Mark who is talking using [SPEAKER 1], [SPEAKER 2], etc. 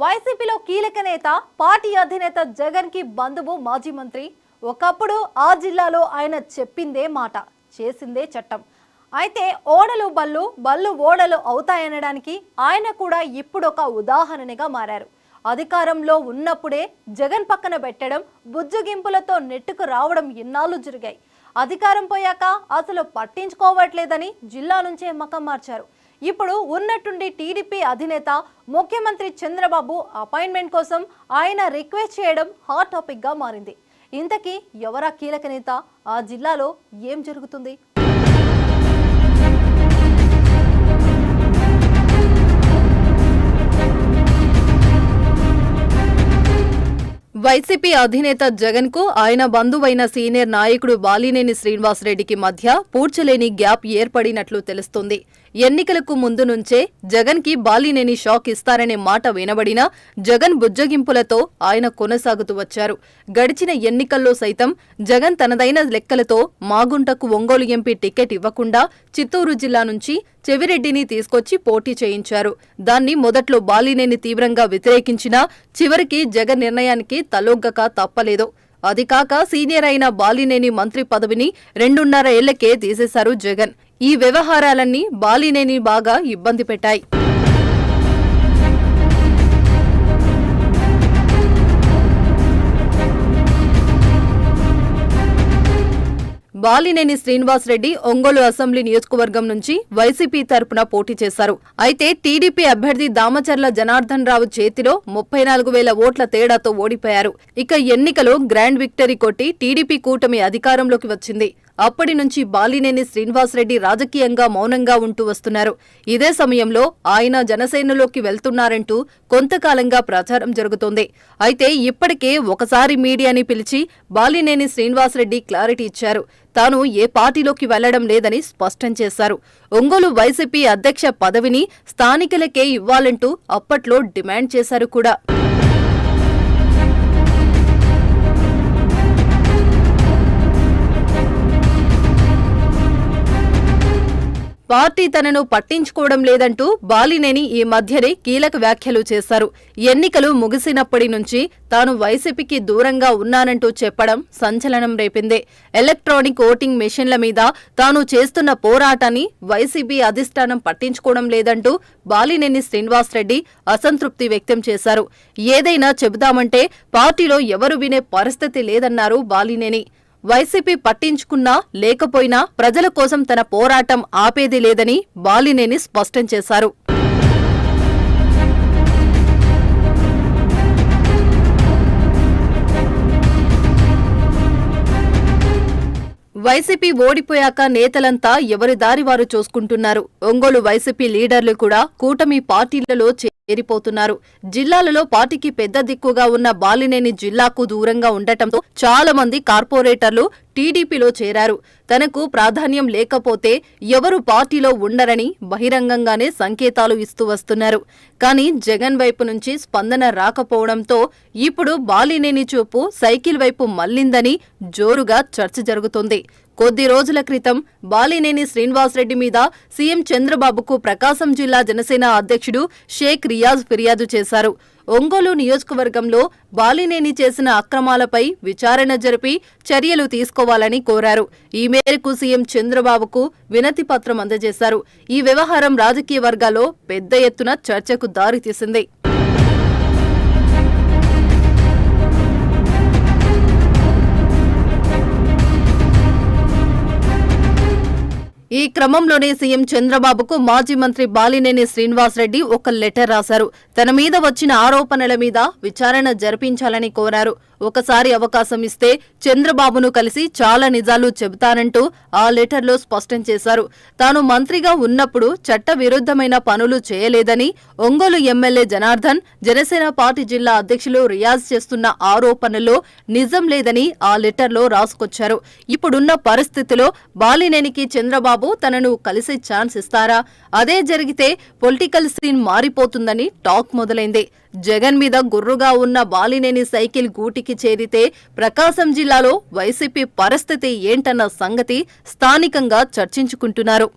[SPEAKER 1] వైసీపీలో కీలక నేత పార్టీ అధినేత జగన్కి బంధువు మాజీ మంత్రి. ఒకప్పుడు ఆ జిల్లాలో ఆయన చెప్పిందే మాట చేసిందే చట్టం. అయితే ఓడలు బళ్ళు బళ్ళు ఓడలు అవుతాయనడానికి ఆయన కూడా ఇప్పుడు ఒక ఉదాహరణగా మారారు. అధికారంలో ఉన్నప్పుడే జగన్ పక్కన పెట్టడం బుజ్జుగింపులతో నెట్టుకు రావడం ఇన్నాళ్ళు జరిగాయి. అధికారం పోయాక అసలు పట్టించుకోవట్లేదని జిల్లా నుంచే మకం మార్చారు. ఇప్పుడు ఉన్నట్టుండి టీడీపీ అధినేత ముఖ్యమంత్రి చంద్రబాబు అపాయింట్మెంట్ కోసం ఆయన రిక్వెస్ట్ చేయడం హాట్ టాపిక్గా మారింది. ఇంతకీ ఎవరా కీలక నేత? ఆ జిల్లాలో ఏం జరుగుతుంది? వైసీపీ అధినేత జగన్కు ఆయన బంధువైన సీనియర్ నాయకుడు బాలినేని శ్రీనివాసరెడ్డికి మధ్య పూడ్చలేని గ్యాప్ ఏర్పడినట్లు తెలుస్తుంది. ఎన్నికలకు ముందు నుంచే జగన్కి బాలినేని షాక్ ఇస్తారనే మాట వినబడినా జగన్ బుజ్జగింపులతో ఆయన కొనసాగుతూ వచ్చారు. గడిచిన ఎన్నికల్లో సైతం జగన్ తనదైన లెక్కలతో మాగుంటకు ఒంగోలు ఎంపీ టికెట్ ఇవ్వకుండా చిత్తూరు జిల్లా నుంచి చెవిరెడ్డిని తీసుకొచ్చి పోటీ చేయించారు. దాన్ని మొదట్లో బాలినేని తీవ్రంగా వ్యతిరేకించినా చివరికి జగన్ నిర్ణయానికి తలొగ్గక తప్పలేదు. అది కాక సీనియర్ అయిన బాలినేని మంత్రి పదవిని రెండున్నర ఏళ్ళకే తీసేశారు జగన్. ఈ వ్యవహారాలన్నీ బాలినేని బాగా ఇబ్బంది పెట్టాయి. బాలినేని శ్రీనివాసరెడ్డి ఒంగోలు అసెంబ్లీ నియోజకవర్గం నుంచి వైసీపీ తరపున పోటీ చేశారు. అయితే టీడీపీ అభ్యర్థి దామచర్ల జనార్దన్ రావు చేతిలో ముప్పై నాలుగు వేల ఓట్ల తేడాతో ఓడిపోయారు. ఇక ఎన్నికలో గ్రాండ్ విక్టరీ కొట్టి టీడీపీ కూటమి అధికారంలోకి వచ్చింది. అప్పటి నుంచి బాలినేని శ్రీనివాసరెడ్డి రాజకీయంగా మౌనంగా ఉంటూ వస్తున్నారు. ఇదే సమయంలో ఆయన జనసేనలోకి వెళ్తున్నారంటూ కొంతకాలంగా ప్రచారం జరుగుతోంది. అయితే ఇప్పటికే ఒకసారి మీడియాని పిలిచి బాలినేని శ్రీనివాసరెడ్డి క్లారిటీ ఇచ్చారు. తాను ఏ పార్టీలోకి వెళ్ళడం లేదని స్పష్టం చేశారు. ఒంగోలు వైసీపీ అధ్యక్ష పదవిని స్థానికులకే ఇవ్వాలంటూ అప్పట్లో డిమాండ్ చేశారు కూడా. పార్టీ తనను పట్టించుకోవడం లేదంటూ బాలినేని ఈ మధ్యనే కీలక వ్యాఖ్యలు చేశారు. ఎన్నికలు ముగిసినప్పటి నుంచి తాను వైసీపీకి దూరంగా ఉన్నానంటూ చెప్పడం సంచలనం రేపిందే. ఎలక్ట్రానిక్ ఓటింగ్ మెషిన్ల మీద తాను చేస్తున్న పోరాటాన్ని వైసీపీ అధిష్టానం పట్టించుకోవడం లేదంటూ బాలినేని శ్రీనివాసరెడ్డి అసంతృప్తి వ్యక్తం చేశారు. ఏదైనా చెబుదామంటే పార్టీలో ఎవరు వినే పరిస్థితి లేదన్నారు బాలినేని. వైసీపీ పట్టించుకున్నా లేకపోయినా ప్రజల కోసం తన పోరాటం ఆపేది లేదని బాలినేని స్పష్టం చేశారు. వైసీపీ ఓడిపోయాక నేతలంతా ఎవరి దారి వారు చూసుకుంటున్నారు. ఒంగోలు వైసీపీ లీడర్లు కూడా కూటమి పార్టీలలో ఏరిపోతున్నారు. జిల్లాలలో పార్టీకి పెద్ద దిక్కుగా ఉన్న బాలినేని జిల్లాకు దూరంగా ఉండటంతో చాలా మంది కార్పొరేటర్లు టీడీపీలో చేరారు. తనకు ప్రాధాన్యం లేకపోతే ఎవరు పార్టీలో ఉండరని బహిరంగంగానే సంకేతాలు ఇస్తూ వస్తున్నారు. కానీ జగన్ వైపు నుంచి స్పందన రాకపోవడంతో ఇప్పుడు బాలినేని చూపు సైకిల్ వైపు మళ్ళిందని జోరుగా చర్చ జరుగుతోంది. కొద్ది రోజుల క్రితం బాలినేని శ్రీనివాసరెడ్డి మీద సీఎం చంద్రబాబుకు ప్రకాశం జిల్లా జనసేన అధ్యక్షుడు షేక్ రియాజ్ ఫిర్యాదు చేశారు. ఒంగోలు నియోజకవర్గంలో బాలినేని చేసిన అక్రమాలపై విచారణ జరిపి చర్యలు తీసుకోవాలని కోరారు. ఈ మేరకు సీఎం చంద్రబాబుకు వినతి పత్రం అందజేశారు. ఈ వ్యవహారం రాజకీయ వర్గాల్లో పెద్ద ఎత్తున చర్చకు దారితీసింది. ఈ క్రమంలోనే సీఎం చంద్రబాబుకు మాజీ మంత్రి బాలినేని శ్రీనివాసరెడ్డి ఒక లెటర్ రాశారు. తన మీద వచ్చిన ఆరోపణల మీద విచారణ జరిపించాలని కోరారు. ఒకసారి అవకాశం ఇస్తే చంద్రబాబును కలిసి చాలా నిజాలు చెబుతానంటూ ఆ లెటర్లో స్పష్టం చేశారు. తాను మంత్రిగా ఉన్నప్పుడు చట్ట విరుద్ధమైన పనులు చేయలేదని ఒంగోలు ఎమ్మెల్యే జనార్దన్ జనసేన పార్టీ జిల్లా అధ్యక్షులు రియాజ్ చేస్తున్న ఆరోపణల్లో నిజం లేదని ఆ లెటర్లో రాసుకొచ్చారు. ఇప్పుడున్న పరిస్థితిలో బాలినేనికి చంద్రబాబు తనను కలిసే ఛాన్స్ ఇస్తారా? అదే జరిగితే పొలిటికల్ సీన్ మారిపోతుందని టాక్ మొదలైంది. జగన్ మీద గుర్రుగా ఉన్న బాలినేని సైకిల్ గూటికి చేరితే ప్రకాశం జిల్లాలో వైసీపీ పరిస్థితి ఏంటన్న సంగతి స్థానికంగా చర్చించుకుంటున్నారు.